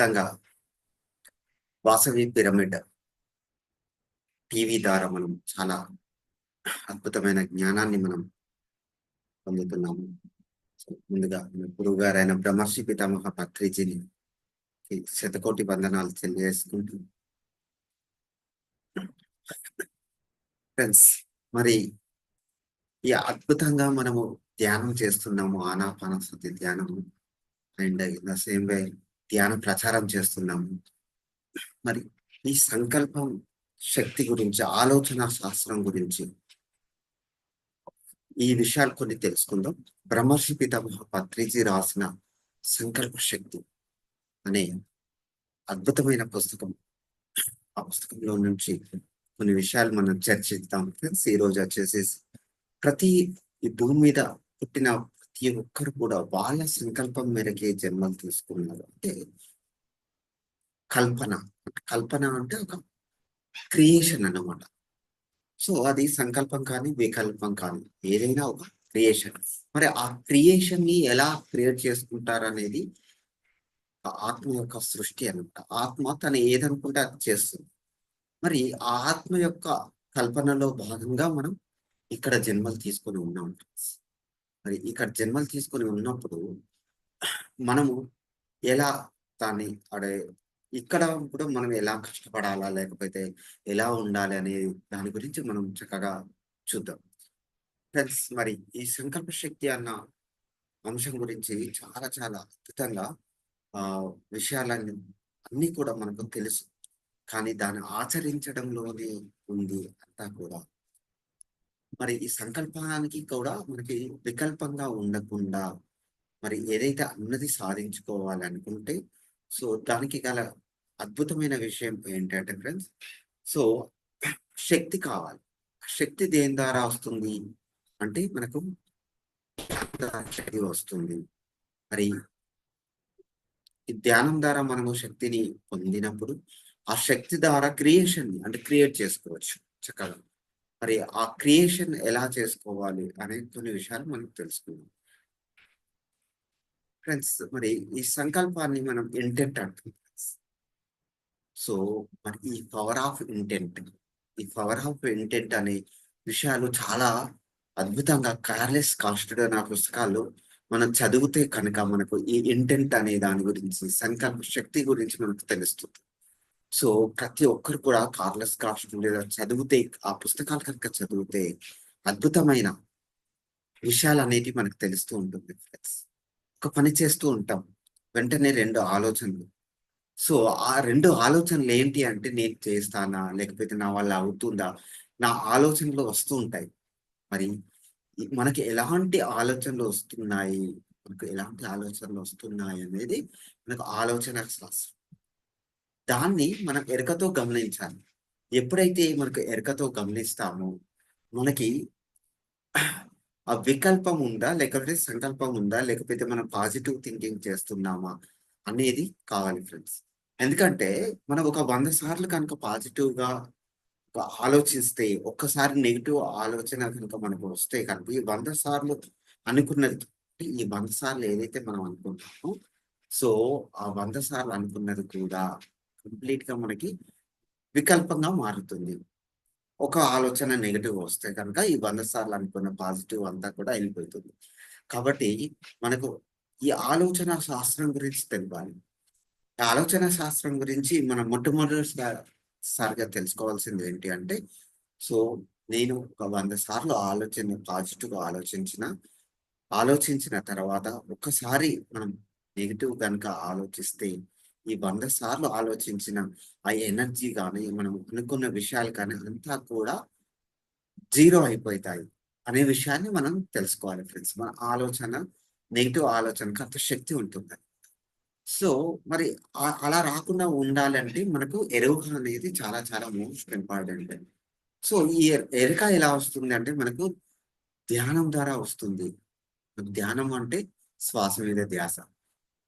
అద్భుతంగా Vasavi pyramid TV ద్వారా మనం చాలా అద్భుతమైన జ్ఞానాన్ని మనం పొందుతున్నాము. ముందుగా మన గురువు గారైన బ్రహ్మర్షి పితామహ పత్రిజీని శతకోటి వందనాలు తెలియజేసుకుంటూ ఫ్రెండ్స్ మరి ఈ అద్భుతంగా మనము ధ్యానం చేస్తున్నాము ఆనాపానసతి ధ్యానము. And in the same way ధ్యాన ప్రచారం చేస్తున్నాము. మరి ఈ సంకల్పం శక్తి గురించి ఆలోచన శాస్త్రం గురించి ఈ విషయాలు కొన్ని తెలుసుకుందాం. బ్రహ్మర్షి పితామహ పత్రిజీ రాసిన సంకల్ప శక్తి అనే అద్భుతమైన పుస్తకం. ఆ పుస్తకంలో నుంచి కొన్ని విషయాలు మనం చర్చిద్దాం. ఫ్రెండ్స్ ఈ రోజు వచ్చేసి ప్రతి ఈ భూమి మీద పుట్టిన ప్రతి ఒక్కరు కూడా వాళ్ళ సంకల్పం మేరకే జన్మలు తీసుకున్నారు. అంటే కల్పన. కల్పన అంటే ఒక క్రియేషన్ అన్నమాట. సో అది సంకల్పం కానీ వికల్పం కానీ ఏదైనా ఒక క్రియేషన్ మరి ఆ క్రియేషన్ని ఎలా క్రియేట్ చేసుకుంటారు అనేది ఆత్మ యొక్క సృష్టి అనమాట ఆత్మ తను ఏదనుకుంటే అది చేస్తుంది. మరి ఆ ఆత్మ యొక్క కల్పనలో భాగంగా మనం ఇక్కడ జన్మలు తీసుకొని ఉన్నాం. మరి ఇక్కడ జన్మలు తీసుకొని ఉన్నప్పుడు మనము ఎలా దాన్ని అడే ఇక్కడ కూడా మనం ఎలా కష్టపడాలా లేకపోతే ఎలా ఉండాలి అనే దాని గురించి మనం చక్కగా చూద్దాం. ఫ్రెండ్స్ మరి ఈ సంకల్ప శక్తి అన్న అంశం గురించి చాలా చాలా అద్భుతంగా ఆ విషయాలన్నీ అన్ని కూడా మనకు తెలుసు. కానీ దాన్ని ఆచరించడంలోనే ఉంది అంతా కూడా. మరి ఈ సంకల్పానికి కూడా మనకి వికల్పంగా ఉండకుండా మరి ఏదైతే అన్నది సాధించుకోవాలనుకుంటే సో దానికి గల అద్భుతమైన విషయం ఏంటంటే ఫ్రెండ్స్ సో శక్తి కావాలి. శక్తి దేని ద్వారా వస్తుంది? అంటే మనకు శక్తి వస్తుంది. మరి ఈ ధ్యానం ద్వారా మనము శక్తిని పొందినప్పుడు ఆ శక్తి ద్వారా క్రియేషన్ అంటే క్రియేట్ చేసుకోవచ్చు చక్కగా. మరి ఆ క్రియేషన్ ఎలా చేసుకోవాలి అనే కొన్ని విషయాలు మనం తెలుసుకుందాం. ఫ్రెండ్స్ మరి ఈ సంకల్పాన్ని మనం ఇంటెంట్ అంటాం. సో మరి ఈ పవర్ ఆఫ్ ఇంటెంట్ ఈ పవర్ ఆఫ్ ఇంటెంట్ అనే విషయాలు చాలా అద్భుతంగా కార్లెస్ కాస్టెడ్ నా పుస్తకాల్లో మనం చదివితే కనుక మనకు ఈ ఇంటెంట్ అనే దాని గురించి సంకల్ప శక్తి గురించి మనకు తెలుస్తుంది. సో ప్రతి ఒక్కరు కూడా కార్లెస్ క్రాఫ్ట్ లేదా చదివితే ఆ పుస్తకాలు కనుక చదివితే అద్భుతమైన విషయాలు అనేవి మనకు తెలుస్తూ ఉంటుంది ఫ్రెండ్స్ ఒక పని చేస్తూ ఉంటాం వెంటనే రెండు ఆలోచనలు. సో ఆ రెండు ఆలోచనలు ఏంటి అంటే నేను చేస్తానా లేకపోతే నా వల్ల అవుతుందా నా ఆలోచనలు వస్తూ ఉంటాయి. మరి మనకి ఎలాంటి ఆలోచనలు వస్తున్నాయి? మనకు ఎలాంటి ఆలోచనలు వస్తున్నాయి అనేది మనకు ఆలోచన శాస్త్రం. దాన్ని మనం ఎరకతో గమనించాలి. ఎప్పుడైతే మనకు ఎరకతో గమనిస్తామో మనకి ఆ వికల్పం ఉందా లేకపోతే సంకల్పం ఉందా లేకపోతే మనం పాజిటివ్ థింకింగ్ చేస్తున్నామా అనేది కావాలి ఫ్రెండ్స్ ఎందుకంటే మనం ఒక వంద సార్లు కనుక పాజిటివ్గా ఆలోచిస్తే ఒక్కసారి నెగిటివ్ ఆలోచన కనుక మనకు వస్తే కనుక ఈ వంద సార్లు అనుకున్నది ఈ వంద సార్లు ఏదైతే మనం అనుకుంటామో సో ఆ వంద సార్లు అనుకున్నది కూడా కంప్లీట్గా మనకి వికల్పంగా మారుతుంది. ఒక ఆలోచన నెగిటివ్ వస్తే కనుక ఈ వంద సార్లు అనుకున్న పాజిటివ్ అంతా కూడా వెళ్ళిపోతుంది కాబట్టి మనకు ఈ ఆలోచన శాస్త్రం గురించి తెలియాలి ఆలోచన శాస్త్రం గురించి మనం మొట్టమొదటిసారిగా తెలుసుకోవాల్సింది ఏంటి అంటే సో నేను ఒక వంద సార్లు ఆలోచన పాజిటివ్ ఆలోచించిన ఆలోచించిన తర్వాత ఒక్కసారి మనం నెగిటివ్ కనుక ఆలోచిస్తే ఈ వంద సార్లు ఆలోచించిన ఆ ఎనర్జీ కానీ మనం అనుకున్న విషయాలు కానీ అంతా కూడా జీరో అయిపోతాయి అనే విషయాన్ని మనం తెలుసుకోవాలి ఫ్రెండ్స్. మన ఆలోచన నెగిటివ్ ఆలోచనకు అంత శక్తి ఉంటుంది. సో మరి అలా రాకుండా ఉండాలంటే మనకు ఎరుక అనేది చాలా చాలా మోస్ట్ ఇంపార్టెంట్. సో ఈ ఎరుక ఎలా వస్తుంది అంటే మనకు ధ్యానం ద్వారా వస్తుంది. ధ్యానం అంటే శ్వాస మీద ధ్యాస.